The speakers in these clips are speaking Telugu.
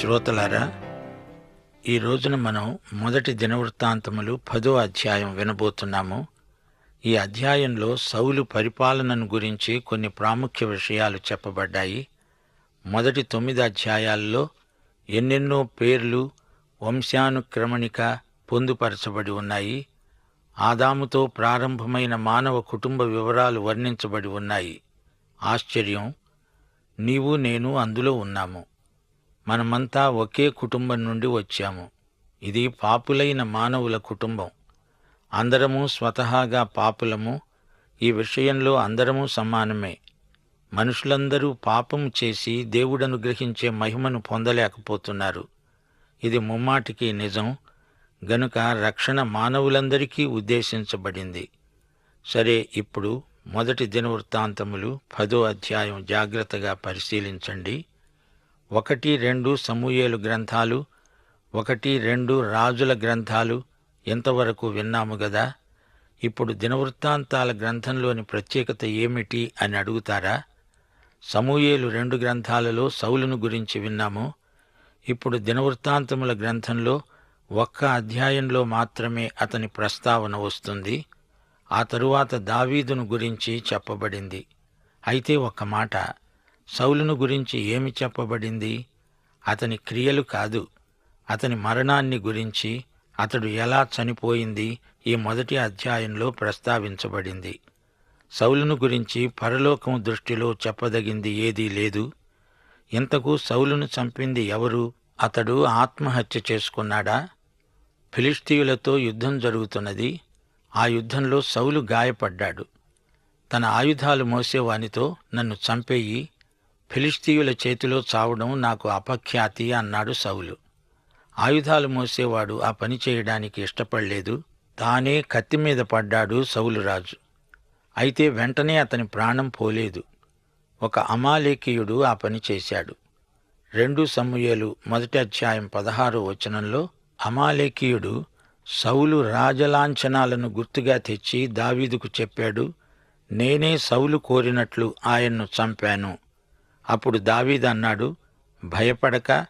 శ్రోతలారా ఈ రోజున మనం మొదటి దినవృత్తాంతములు పదో అధ్యాయం వినబోతున్నాము. ఈ అధ్యాయంలో సౌలు పరిపాలనను గురించి కొన్ని ప్రాముఖ్య విషయాలు చెప్పబడ్డాయి. మొదటి తొమ్మిది అధ్యాయాల్లో ఎన్నెన్నో పేర్లు వంశానుక్రమణిక పొందుపరచబడి ఉన్నాయి. ఆదాముతో ప్రారంభమైన మానవ కుటుంబ వివరాలు వర్ణించబడి ఉన్నాయి. ఆశ్చర్యం నీవు నేను అందులో ఉన్నాము. మనమంతా ఒకే కుటుంబం నుండి వచ్చాము. ఇది పాపులైన మానవుల కుటుంబం. అందరము స్వతహాగా పాపులము. ఈ విషయంలో అందరము సమానమే. మనుషులందరూ పాపము చేసి దేవుడను గ్రహించే మహిమను పొందలేకపోతున్నారు. ఇది ముమ్మాటికి నిజం. గనుక రక్షణ మానవులందరికీ ఉద్దేశించబడింది. సరే ఇప్పుడు మొదటి దినవృత్తాంతములు పదో అధ్యాయం జాగ్రత్తగా పరిశీలించండి. ఒకటి రెండు సమూయేలు గ్రంథాలు ఒకటి రెండు రాజుల గ్రంథాలు ఎంతవరకు విన్నాము గదా? ఇప్పుడు దినవృత్తాంతాల గ్రంథంలోని ప్రత్యేకత ఏమిటి అని అడుగుతారా? సమూయేలు రెండు గ్రంథాలలో సౌలును గురించి విన్నాము. ఇప్పుడు దినవృత్తాంతముల గ్రంథంలో ఒక్క అధ్యాయంలో మాత్రమే అతని ప్రస్తావన వస్తుంది. ఆ తరువాత దావీదును గురించి చెప్పబడింది. అయితే ఒక మాట. సౌలును గురించి ఏమి చెప్పబడింది? అతని క్రియలు కాదు. అతని మరణాన్ని గురించి అతడు ఎలా చనిపోయింది? ఈ మొదటి అధ్యాయంలో ప్రస్తావించబడింది. సౌలును గురించి పరలోకం దృష్టిలో చెప్పదగింది ఏదీ లేదు. ఇంతకు సౌలును చంపింది ఎవరు? అతడు ఆత్మహత్య చేసుకున్నాడా? ఫిలిస్తీయులతో యుద్ధం జరుగుతున్నది. ఆ యుద్ధంలో సౌలు గాయపడ్డాడు. తన ఆయుధాలు మోసేవానితో నన్ను చంపేయి. ఫిలిస్తీయుల చేతిలో చావడం నాకు అపఖ్యాతి అన్నాడు సౌలు. ఆయుధాలు మోసేవాడు ఆ పని చేయడానికి ఇష్టపడలేదు. తానే కత్తి మీద పడ్డాడు సౌలురాజు అయితే వెంటనే అతని ప్రాణం పోలేదు. ఒక అమాలేకీయుడు ఆ పని చేశాడు. రెండు సమూయేలు మొదటి అధ్యాయం పదహారో వచనంలో అమాలేకీయుడు సౌలు రాజలాంఛనాలను గుర్తుగా తెచ్చి దావీదుకు చెప్పాడు నేనే సౌలు కోరినట్లు ఆయన్ను చంపాను. అప్పుడు దావీదు అన్నాడు భయపడక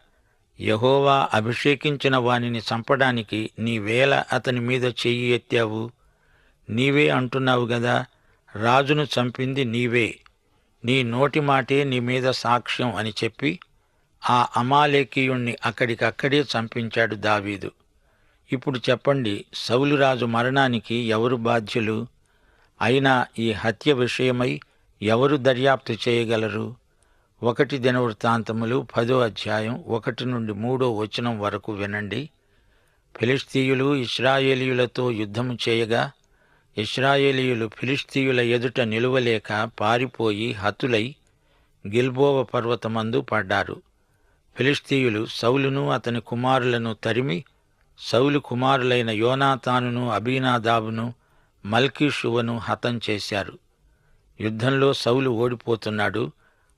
యహోవా అభిషేకించిన వానిని చంపడానికి నీవేళ అతని మీద చెయ్యి ఎత్తావు. నీవే అంటున్నావు గదా రాజును చంపింది నీవే. నీ నోటి మాటే నీ మీద సాక్ష్యం అని చెప్పి ఆ అమాలేకీయుణ్ణి అక్కడికక్కడే చంపించాడు దావీదు. ఇప్పుడు చెప్పండి సౌలురాజు మరణానికి ఎవరు బాధ్యులు? అయినా ఈ హత్య విషయమై ఎవరు దర్యాప్తు చేయగలరు? ఒకటి దినవృత్తాంతములు పదో అధ్యాయం ఒకటి నుండి మూడో వచనం వరకు వినండి. ఫిలిస్తీయులు ఇస్రాయేలీయులతో యుద్ధము చేయగా ఇస్రాయేలీయులు ఫిలిస్తీయుల ఎదుట నిలువలేక పారిపోయి హతులై గిల్బోవ పర్వతమందు పడ్డారు. ఫిలిస్తీయులు సౌలును అతని కుమారులను తరిమి సౌలు కుమారులైన యోనాతానును అబీనాదాబును మల్కీషువను హతం చేశారు. యుద్ధంలో సౌలు ఓడిపోతున్నాడు.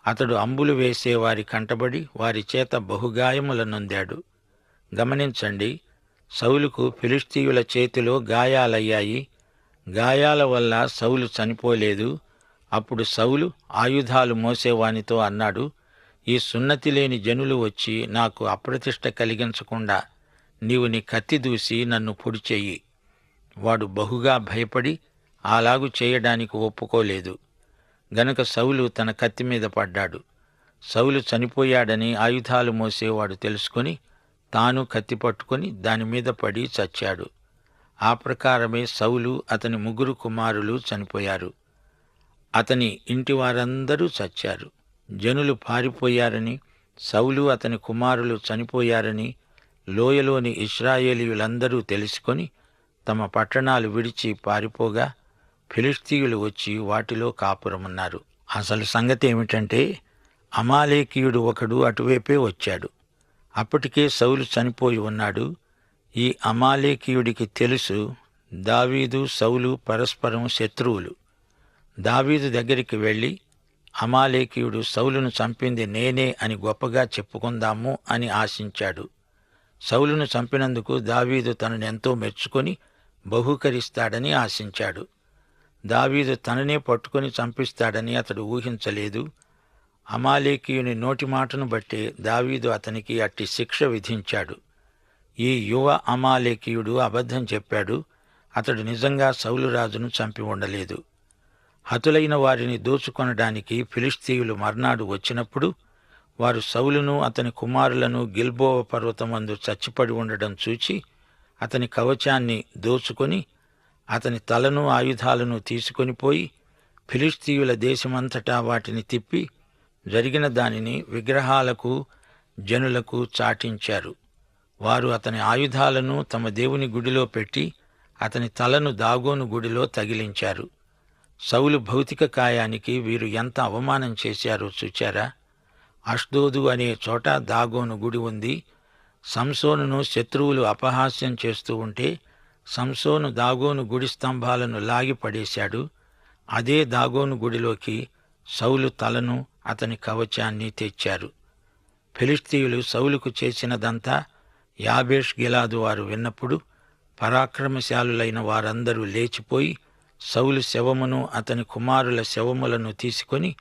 అతడు అంబులు వేసే వారి కంటబడి వారి చేత బహుగాయముల నొందాడు. గమనించండి సౌలుకు ఫిలిస్తీయుల చేతిలో గాయాలయ్యాయి. గాయాల వల్ల సౌలు చనిపోలేదు. అప్పుడు సౌలు ఆయుధాలు మోసేవానితో అన్నాడు ఈ సున్నతి లేని జనులు వచ్చి నాకు అప్రతిష్ట కలిగించకుండా నీవు నీ కత్తి దూసి నన్ను పొడిచేయి. వాడు బహుగా భయపడి అలాగు చేయడానికి ఒప్పుకోలేదు. గనుక సౌలు తన కత్తి మీద పడ్డాడు. సౌలు చనిపోయాడని ఆయుధాలు మోసేవాడు తెలుసుకొని తాను కత్తి పట్టుకొని దాని మీద పడి చచ్చాడు. ఆ ప్రకారమే సౌలు అతని ముగ్గురు కుమారులు చనిపోయారు. అతని ఇంటి వారందరూ చచ్చారు. జనులు పారిపోయారని సౌలు అతని కుమారులు చనిపోయారని లోయలోని ఇస్రాయేలీయులందరూ తెలుసుకొని తమ పట్టణాలు విడిచి పారిపోగా ఫిలిస్తీయులు వచ్చి వాటిలో కాపురమున్నారు. అసలు సంగతి ఏమిటంటే అమాలేకీయుడు ఒకడు అటువైపే వచ్చాడు. అప్పటికే సౌలు చనిపోయి ఉన్నాడు. ఈ అమాలేకీయుడికి తెలుసు దావీదు సౌలు పరస్పరం శత్రువులు. దావీదు దగ్గరికి వెళ్ళి అమాలేకీయుడు సౌలును చంపింది నేనే అని గొప్పగా చెప్పుకుందాము అని ఆశించాడు. సౌలును చంపినందుకు దావీదు తనను ఎంతో మెచ్చుకొని బహూకరిస్తాడని ఆశించాడు. దావీదు తననే పట్టుకొని చంపిస్తాడని అతడు ఊహించలేదు. అమాలేకీయుని నోటి మాటను బట్టి దావీదు అతనికి అట్టి శిక్ష విధించాడు. ఈ యువ అమాలేకీయుడు అబద్ధం చెప్పాడు. అతడు నిజంగా సౌలురాజును చంపి ఉండలేదు. హతులైన వారిని దోచుకొనడానికి ఫిలిస్తీయులు మర్నాడు వచ్చినప్పుడు వారు సౌలును అతని కుమారులను గిల్బోవ పర్వతమందు చచ్చిపడి ఉండడం చూచి అతని కవచాన్ని దోచుకొని అతని తలను ఆయుధాలను తీసుకొని పోయి ఫిలిస్తీయుల దేశమంతటా వాటిని తిప్పి జరిగిన దానిని విగ్రహాలకు జనులకు చాటించారు. వారు అతని ఆయుధాలను తమ దేవుని గుడిలో పెట్టి అతని తలను దాగోను గుడిలో తగిలించారు. సౌలు భౌతిక కాయానికి వీరు ఎంత అవమానం చేశారో చూచారా? అష్దోదు అనే చోట దాగోను గుడి ఉంది. సంసోనును శత్రువులు అపహాస్యం చేస్తూ ఉంటే సంసోను దాగోను గుడి స్తంభాలను లాగి పడేశాడు. అదే దాగోను గుడిలోకి సౌలు తలను అతని కవచాన్ని తెచ్చారు. ఫిలిస్తీయులు సౌలుకు చేసినదంతా యాబేష్ గిలాదు వారు విన్నప్పుడు పరాక్రమశాలులైన వారందరూ లేచిపోయి సౌలు శవమును అతని కుమారుల శవములను తీసుకొని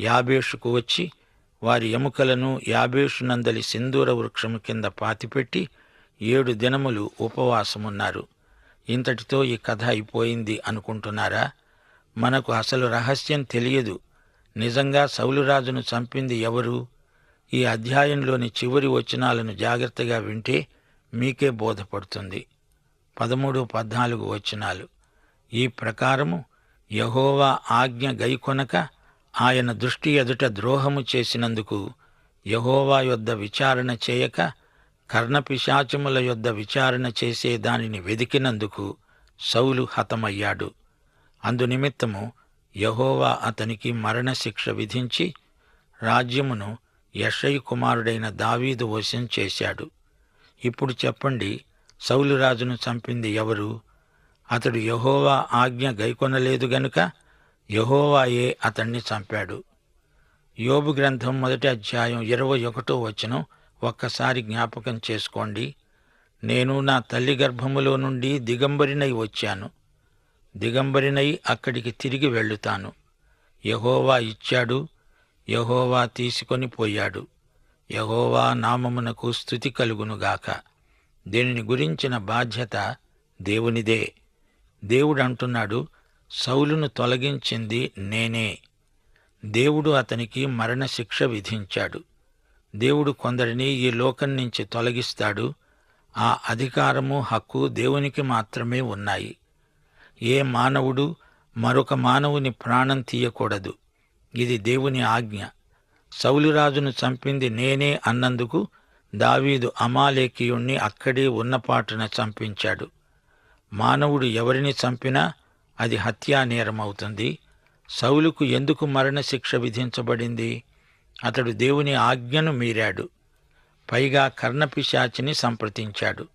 యాబేషుకు వచ్చి వారి ఎముకలను యాబేషునందలి సింధూర వృక్షము కింద పాతిపెట్టి ఏడు దినములు ఉపవాసమున్నారు. ఇంతటితో ఈ కథ అయిపోయింది అనుకుంటున్నారా? మనకు అసలు రహస్యం తెలియదు. నిజంగా సౌలురాజును చంపింది ఎవరు? ఈ అధ్యాయంలోని చివరి వచనాలను జాగ్రత్తగా వింటే మీకే బోధపడుతుంది. పదమూడు పద్నాలుగు వచనాలు. ఈ ప్రకారము యహోవా ఆజ్ఞ గైకొనక ఆయన దృష్టి ఎదుట ద్రోహము చేసినందుకు యహోవా యొద్ద విచారణ చేయక కర్ణపిశాచముల యొద్ద విచారణ చేసే దానిని వెదికినందుకు సౌలు హతమయ్యాడు. అందునిమిత్తము యహోవా అతనికి మరణశిక్ష విధించి రాజ్యమును యషయ్ కుమారుడైన దావీదు వశం చేశాడు. ఇప్పుడు చెప్పండి సౌలురాజును చంపింది ఎవరు? అతడు యహోవా ఆజ్ఞ గైకొనలేదు గనుక యహోవాయే అతణ్ణి చంపాడు. యోబు గ్రంథం మొదటి అధ్యాయం ఇరవై ఒకటో వచనం ఒక్కసారి జ్ఞాపకం చేసుకోండి. నేను నా తల్లి గర్భములో నుండి దిగంబరినై వచ్చాను. దిగంబరినై అక్కడికి తిరిగి వెళ్ళుతాను. యహోవా ఇచ్చాడు. యహోవా తీసుకొని పోయాడు. యహోవా నామమునకు స్థుతి కలుగునుగాక దీనిని గురించిన బాధ్యత దేవునిదే. దేవుడు అంటున్నాడు సౌలును తొలగించింది నేనే. దేవుడు అతనికి మరణశిక్ష విధించాడు. దేవుడు కొందరిని ఈ లోకం నుంచి తొలగిస్తాడు. ఆ అధికారము హక్కు దేవునికి మాత్రమే ఉన్నాయి. ఏ మానవుడు మరొక మానవుని ప్రాణం తీయకూడదు. ఇది దేవుని ఆజ్ఞ. సౌలురాజును చంపింది నేనే అన్నందుకు దావీదు అమాలేకీయుణ్ణి అక్కడే ఉన్నపాటున చంపించాడు. మానవుడు ఎవరిని చంపినా అది హత్యానేరమవుతుంది. సౌలుకు ఎందుకు మరణశిక్ష విధించబడింది? అతడు దేవుని ఆజ్ఞను మీరాడు. పైగా కర్ణపిశాచిని సంప్రదించాడు.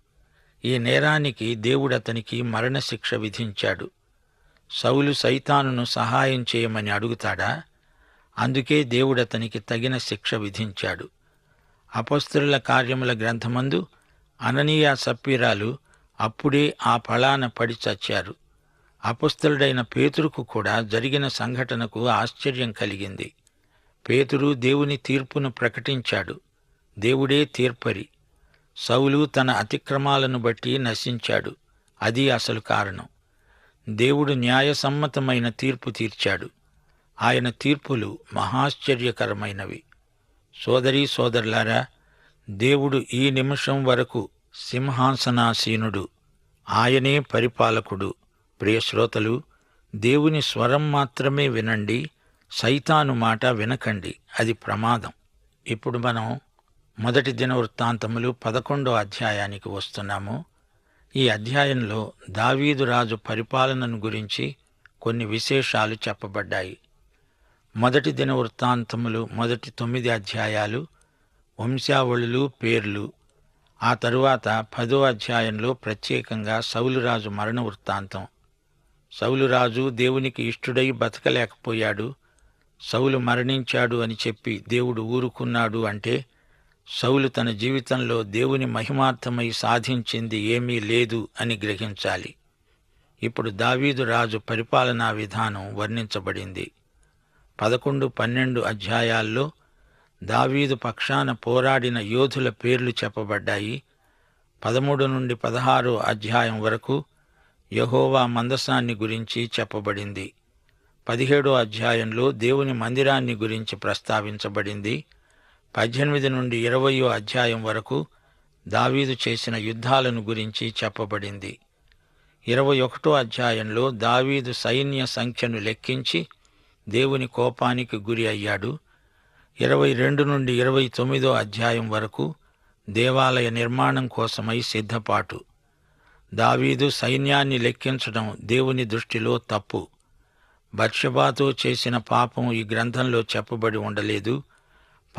ఈ నేరానికి దేవుడతనికి మరణశిక్ష విధించాడు. సౌలు సైతానును సహాయం చేయమని అడుగుతాడా? అందుకే దేవుడతనికి తగిన శిక్ష విధించాడు. అపస్తుల కార్యముల గ్రంథమందు అననీయ సప్పీరాలు అప్పుడే ఆ ఫలాన పడి చచ్చారు. అపస్తుడైన పేతురుకు కూడా జరిగిన సంఘటనకు ఆశ్చర్యం కలిగింది. పేతురు దేవుని తీర్పును ప్రకటించాడు. దేవుడే తీర్పరి. సౌలు తన అతిక్రమాలను బట్టి నశించాడు. అది అసలు కారణం. దేవుడు న్యాయసమ్మతమైన తీర్పు తీర్చాడు. ఆయన తీర్పులు మహాశ్చర్యకరమైనవి. సోదరీ సోదరులారా దేవుడు ఈ నిమిషం వరకు సింహాసనాసీనుడు. ఆయనే పరిపాలకుడు. ప్రియశ్రోతలు దేవుని స్వరం మాత్రమే వినండి సైతాను మాట వినకండి. అది ప్రమాదం. ఇప్పుడు మనం మొదటి దిన వృత్తాంతములు పదకొండో అధ్యాయానికి వస్తున్నాము. ఈ అధ్యాయంలో దావీదు రాజు పరిపాలనను గురించి కొన్ని విశేషాలు చెప్పబడ్డాయి. మొదటి దిన వృత్తాంతములు మొదటి తొమ్మిది అధ్యాయాలు వంశావళులు పేర్లు. ఆ తరువాత పదో అధ్యాయంలో ప్రత్యేకంగా సౌలురాజు మరణ వృత్తాంతం సౌలురాజు దేవునికి ఇష్టుడై బతకలేకపోయాడు. సౌలు మరణించాడు అని చెప్పి దేవుడు ఊరుకున్నాడు అంటే సౌలు తన జీవితంలో దేవుని మహిమార్థమై సాధించింది ఏమీ లేదు అని గ్రహించాలి. ఇప్పుడు దావీదు రాజు పరిపాలనా విధానం వర్ణించబడింది. పదకొండు పన్నెండు అధ్యాయాల్లో దావీదు పక్షాన పోరాడిన యోధుల పేర్లు చెప్పబడ్డాయి. పదమూడు నుండి పదహారో అధ్యాయం వరకు యహోవా మందసాన్ని గురించి చెప్పబడింది. పదిహేడో అధ్యాయంలో దేవుని మందిరాన్ని గురించి ప్రస్తావించబడింది. పద్దెనిమిది నుండి ఇరవయో అధ్యాయం వరకు దావీదు చేసిన యుద్ధాలను గురించి చెప్పబడింది. ఇరవై ఒకటో అధ్యాయంలో దావీదు సైన్య సంఖ్యను లెక్కించి దేవుని కోపానికి గురి అయ్యాడు. ఇరవై రెండు నుండి ఇరవై తొమ్మిదో అధ్యాయం వరకు దేవాలయ నిర్మాణం కోసమై సిద్ధపాటు. దావీదు సైన్యాన్ని లెక్కించడం దేవుని దృష్టిలో తప్పు. బర్షబాతో చేసిన పాపం ఈ గ్రంథంలో చెప్పబడి ఉండలేదు.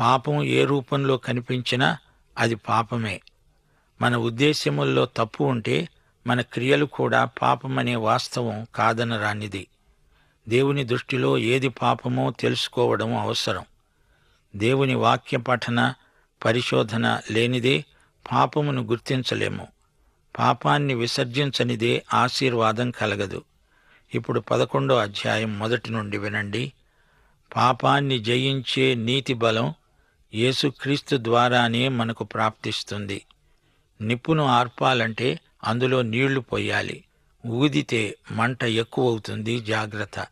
పాపం ఏ రూపంలో కనిపించినా అది పాపమే. మన ఉద్దేశ్యముల్లో తప్పు ఉంటే మన క్రియలు కూడా పాపమనే వాస్తవం కాదనరానిది. దేవుని దృష్టిలో ఏది పాపమో తెలుసుకోవడం అవసరం. దేవుని వాక్య పఠన పరిశోధన లేనిదే పాపమును గుర్తించలేము. పాపాన్ని విసర్జించనిదే ఆశీర్వాదం కలగదు. ఇప్పుడు పదకొండో అధ్యాయం మొదటి నుండి వినండి. పాపాన్ని జయించే నీతి బలం యేసుక్రీస్తు ద్వారానే మనకు ప్రాప్తిస్తుంది. నిప్పును ఆర్పాలంటే అందులో నీళ్ళు పోయాలి. ఊదితే మంట ఎక్కువవుతుంది జాగ్రత్త.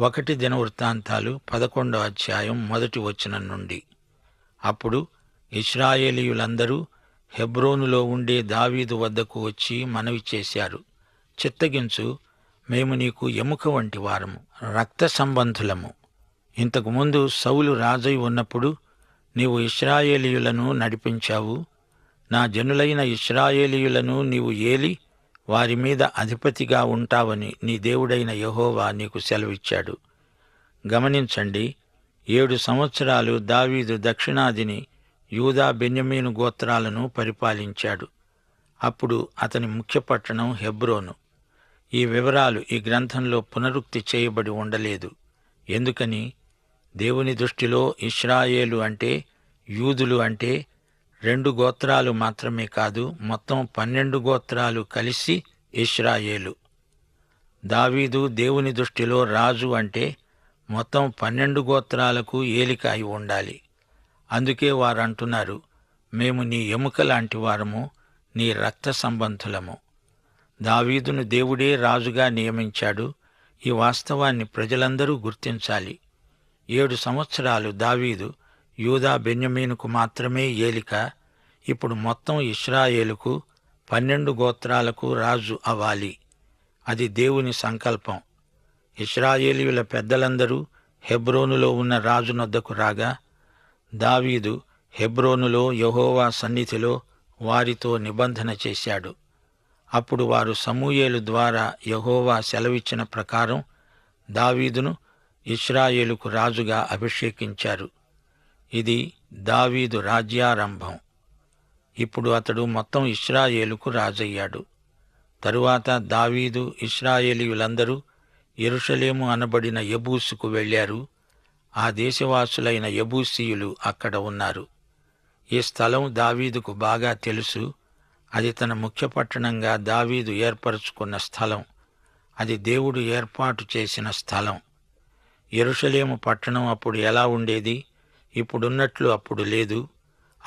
ఒకటి దిన వృత్తాంతాలు పదకొండో అధ్యాయం మొదటి వచనం నుండి. అప్పుడు ఇస్రాయేలీయులందరూ హెబ్రోనులో ఉండే దావీదు వద్దకు వచ్చి మనవి చేశారు. చిత్తగించు మేము నీకు ఎముక వంటి వారము రక్త సంబంధులము. ఇంతకుముందు సౌలు రాజై ఉన్నప్పుడు నీవు ఇస్రాయేలీయులను నడిపించావు. నా జనులైన ఇస్రాయేలీయులను నీవు ఏలి వారి మీద అధిపతిగా ఉంటావని నీ దేవుడైన యహోవా నీకు సెలవిచ్చాడు. గమనించండి ఏడు సంవత్సరాలు దావీదు దక్షిణాదిని యూదా బెన్యమీను గోత్రాలను పరిపాలించాడు. అప్పుడు అతని ముఖ్య పట్టణం హెబ్రోను. ఈ వివరాలు ఈ గ్రంథంలో పునరుక్తి చేయబడి ఉండలేదు. ఎందుకని? దేవుని దృష్టిలో ఇస్రాయేలు అంటే యూదులు అంటే రెండు గోత్రాలు మాత్రమే కాదు మొత్తం పన్నెండు గోత్రాలు కలిసి ఇస్రాయేలు దావీదు దేవుని దృష్టిలో రాజు అంటే మొత్తం పన్నెండు గోత్రాలకు ఏలిక అయి ఉండాలి. అందుకే వారు అంటున్నారు మేము నీ ఎముక లాంటి వారము నీ రక్త సంబంధులము. దావీదును దేవుడే రాజుగా నియమించాడు. ఈ వాస్తవాన్ని ప్రజలందరూ గుర్తించాలి. ఏడు సంవత్సరాలు దావీదు యూదా బెన్యమీనుకు మాత్రమే ఏలిక. ఇప్పుడు మొత్తం ఇస్రాయేలుకు పన్నెండు గోత్రాలకు రాజు అవ్వాలి. అది దేవుని సంకల్పం. ఇస్రాయేలీయుల పెద్దలందరూ హెబ్రోనులో ఉన్న రాజునొద్దకు రాగా దావీదు హెబ్రోనులో యహోవా సన్నిధిలో వారితో నిబంధన చేశాడు. అప్పుడు వారు సమూయేలు ద్వారా యహోవా సెలవిచ్చిన ప్రకారం దావీదును ఇస్రాయేలుకు రాజుగా అభిషేకించారు. ఇది దావీదు రాజ్యారంభం. ఇప్పుడు అతడు మొత్తం ఇస్రాయేలుకు రాజయ్యాడు. తరువాత దావీదు ఇస్రాయేలీయులందరూ ఎరుషలేము అనబడిన యబూసుకు వెళ్ళారు. ఆ దేశవాసులైన యబూసీయులు అక్కడ ఉన్నారు. ఈ స్థలం దావీదుకు బాగా తెలుసు. అది తన ముఖ్య పట్టణంగా దావీదు ఏర్పరచుకున్న స్థలం. అది దేవుడు ఏర్పాటు చేసిన స్థలం. ఎరుషలేము పట్టణం అప్పుడు ఎలా ఉండేది? ఇప్పుడున్నట్లు అప్పుడు లేదు.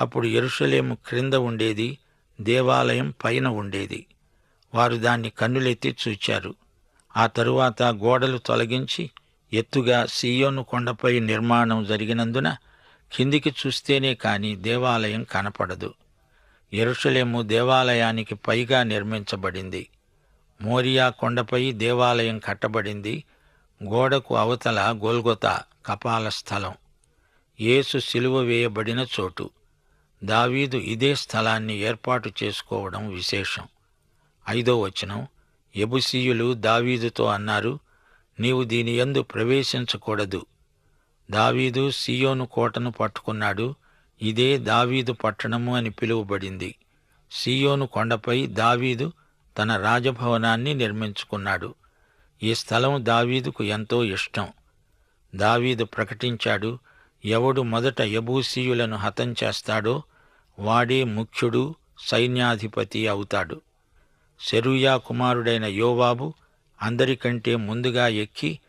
అప్పుడు ఎరుషలేము క్రింద ఉండేది దేవాలయం పైన ఉండేది. వారు దాన్ని కన్నులెత్తి చూచారు. ఆ తరువాత గోడలు తొలగించి ఎత్తుగా సీయోను కొండపై నిర్మాణం జరిగినందున కిందికి చూస్తేనే కాని దేవాలయం కనపడదు. ఎరుషలేము దేవాలయానికి పైగా నిర్మించబడింది. మోరియా కొండపై దేవాలయం కట్టబడింది. గోడకు అవతల గోల్గొత కపాల స్థలం. యేసు సిలువ వేయబడిన చోటు. దావీదు ఇదే స్థలాన్ని ఏర్పాటు చేసుకోవడం విశేషం. ఐదో వచనం. ఎబుసీయులు దావీదుతో అన్నారు నీవు దీని ఎందు ప్రవేశించకూడదు. దావీదు సియోను కోటను పట్టుకున్నాడు. ఇదే దావీదు పట్టణము అని పిలువబడింది. సియోను కొండపై దావీదు తన రాజభవనాన్ని నిర్మించుకున్నాడు. ఈ స్థలం దావీదుకు ఎంతో ఇష్టం. దావీదు ప్రకటించాడు ఎవడు మొదట యబూసీయులను హతం చేస్తాడో వాడే ముఖ్యుడు సైన్యాధిపతి అవుతాడు. సెరుయా కుమారుడైన యోవాబు అందరికంటే ముందుగా ఎక్కి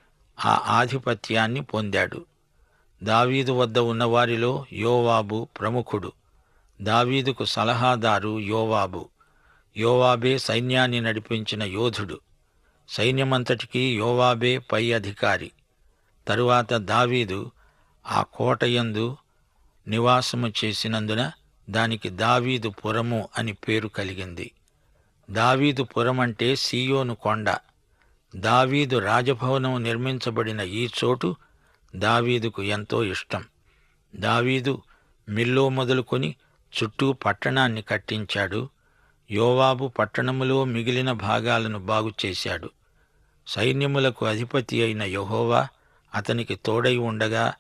ఆ ఆధిపత్యాన్ని పొందాడు. దావీదు వద్ద ఉన్నవారిలో యోవాబు ప్రముఖుడు. దావీదుకు సలహాదారు యోవాబు. యోవాబే సైన్యాన్ని నడిపించిన యోధుడు. సైన్యమంతటికీ యోవాబే పై అధికారి. తరువాత దావీదు ఆ కోటయందు నివాసము చేసినందున దానికి దావీదు పురము అని పేరు కలిగింది. దావీదు పురం అంటే సీయోను కొండ. దావీదు రాజభవనం నిర్మించబడిన ఈ చోటు దావీదుకు ఎంతో ఇష్టం. దావీదు మిల్లో మొదలుకొని చుట్టూ పట్టణాన్ని కట్టించాడు. యోవాబు పట్టణములో మిగిలిన భాగాలను బాగు చేశాడు. సైన్యములకు అధిపతి అయిన యహోవా అతనికి తోడై ఉండగా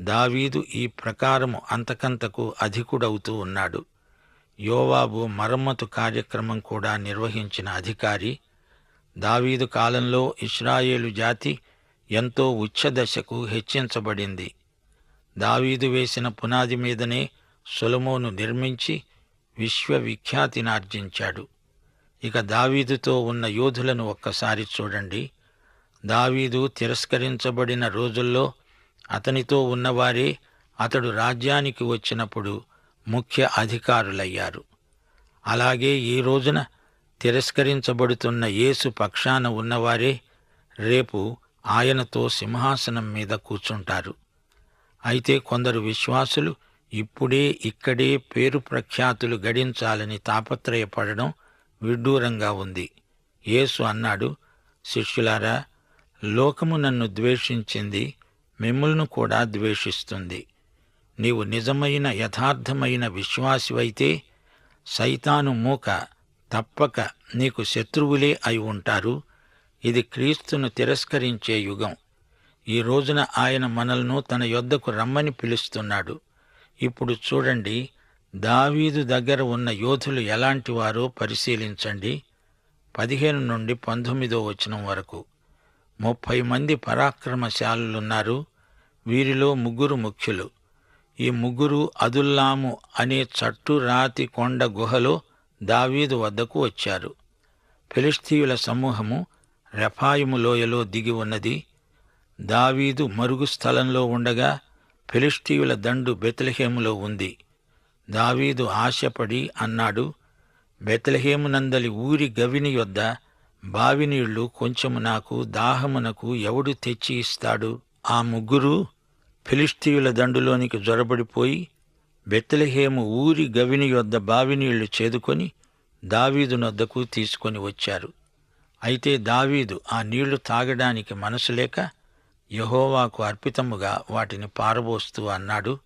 దావీదు ఈ ప్రకారము అంతకంతకు అధికుడవుతూ ఉన్నాడు. యోవాబు మరమ్మతు కార్యక్రమం కూడా నిర్వహించిన అధికారి. దావీదు కాలంలో ఇస్రాయేలు జాతి ఎంతో ఉచ్చదశకు హెచ్చించబడింది. దావీదు వేసిన పునాది మీదనే సొలమోను నిర్మించి విశ్వవిఖ్యాతినార్జించాడు. ఇక దావీదుతో ఉన్న యోధులను ఒక్కసారి చూడండి. దావీదు తిరస్కరించబడిన రోజుల్లో అతనితో ఉన్నవారే అతడు రాజ్యానికి వచ్చినప్పుడు ముఖ్య అధికారులయ్యారు. అలాగే ఈ రోజున తిరస్కరించబడుతున్న యేసు పక్షాన ఉన్నవారే రేపు ఆయనతో సింహాసనం మీద కూర్చుంటారు. అయితే కొందరు విశ్వాసులు ఇప్పుడే ఇక్కడే పేరు ప్రఖ్యాతులు గడించాలని తాపత్రయపడడం విడ్డూరంగా ఉంది. యేసు అన్నాడు శిష్యులారా లోకము నన్ను ద్వేషించింది మిమ్మల్ని కూడా ద్వేషిస్తుంది. నీవు నిజమైన యథార్థమైన విశ్వాసివైతే సైతాను మూక తప్పక నీకు శత్రువులే అయి ఉంటారు. ఇది క్రీస్తును తిరస్కరించే యుగం. ఈ రోజున ఆయన మనల్ను తన యొద్దకు రమ్మని పిలుస్తున్నాడు. ఇప్పుడు చూడండి దావీదు దగ్గర ఉన్న యోధులు ఎలాంటివారో పరిశీలించండి. పదిహేను నుండి పంతొమ్మిదో వచనం వరకు. ముప్పై మంది పరాక్రమశాలులున్నారు. వీరిలో ముగ్గురు ముఖ్యులు. ఈ ముగ్గురు అదుల్లాము అనే చట్టు రాతి కొండ గుహలో దావీదు వద్దకు వచ్చారు. ఫిలిస్తీయుల సమూహము రెఫాయిము లోయలో దిగి ఉన్నది. దావీదు మరుగు స్థలంలో ఉండగా ఫిలిస్తీయుల దండు బెతలహేములో ఉంది. దావీదు ఆశపడి అన్నాడు బెత్లెహేమునందలి ఊరి గవిని యొద్ద బావినీళ్ళు కొంచెము నాకు దాహమునకు ఎవడు తెచ్చి ఇస్తాడు ఆ ముగ్గురు ఫిలిస్తీయుల దండులోనికి జొరబడిపోయి బెత్లెహేము ఊరి గవిని యొద్ద బావినీళ్ళు చేదుకొని దావీదు నొద్దకు తీసుకొని వచ్చారు. అయితే దావీదు ఆ నీళ్ళు తాగడానికి మనసు లేక యహోవాకు అర్పితముగా వాటిని పారబోస్తూ అన్నాడు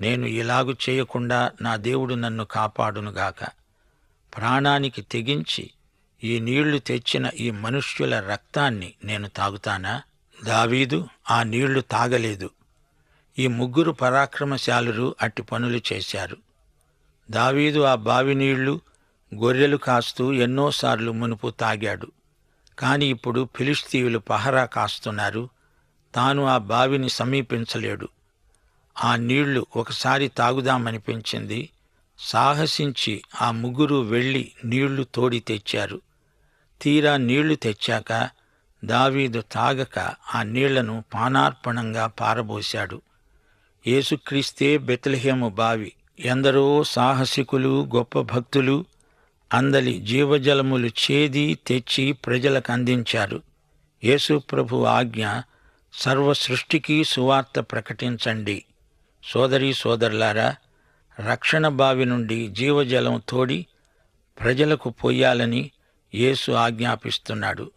నేను ఇలాగు చేయకుండా నా దేవుడు నన్ను కాపాడునుగాక ప్రాణానికి తెగించి ఈ నీళ్ళు తెచ్చిన ఈ మనుష్యుల రక్తాన్ని నేను తాగుతానా? దావీదు ఆ నీళ్ళు తాగలేదు. ఈ ముగ్గురు పరాక్రమశాలురు అట్టి పనులు చేశారు. దావీదు ఆ బావి నీళ్ళు గొర్రెలు కాస్తూ ఎన్నోసార్లు మునుపు తాగాడు. కాని ఇప్పుడు ఫిలిస్తీయులు పహరా కాస్తున్నారు. తాను ఆ బావిని సమీపించలేడు. ఆ నీళ్ళు ఒకసారి తాగుదామనిపించింది. సాహసించి ఆ ముగ్గురు వెళ్ళి నీళ్ళు తోడి తెచ్చారు. తీరా నీళ్ళు తెచ్చాక దావీదు తాగక ఆ నీళ్ళను పానార్పణంగా పారబోశాడు. యేసుక్రీస్తే బెత్లహేము బావి. ఎందరో సాహసికులు గొప్ప భక్తులు అందలి జీవజలములు చేది తెచ్చి ప్రజలకు అందించారు. యేసుప్రభు ఆజ్ఞ సర్వ సృష్టికి సువార్త ప్రకటించండి. సోదరీ సోదరులారా రక్షణ బావి నుండి జీవజలం తోడి ప్రజలకు పోయాలని యేసు ఆజ్ఞాపిస్తున్నాడు.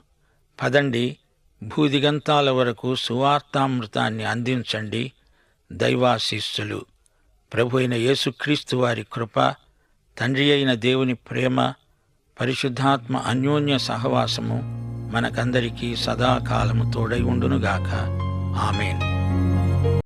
పదండి భూదిగంతాల వరకు సువార్తామృతాన్ని అందించండి దైవాశిస్సులు. ప్రభు అయిన యేసుక్రీస్తు వారి కృప తండ్రి అయిన దేవుని ప్రేమ పరిశుద్ధాత్మ అన్యోన్య సహవాసము మనకందరికీ సదాకాలము తోడై ఉండునుగాక. ఆమెను.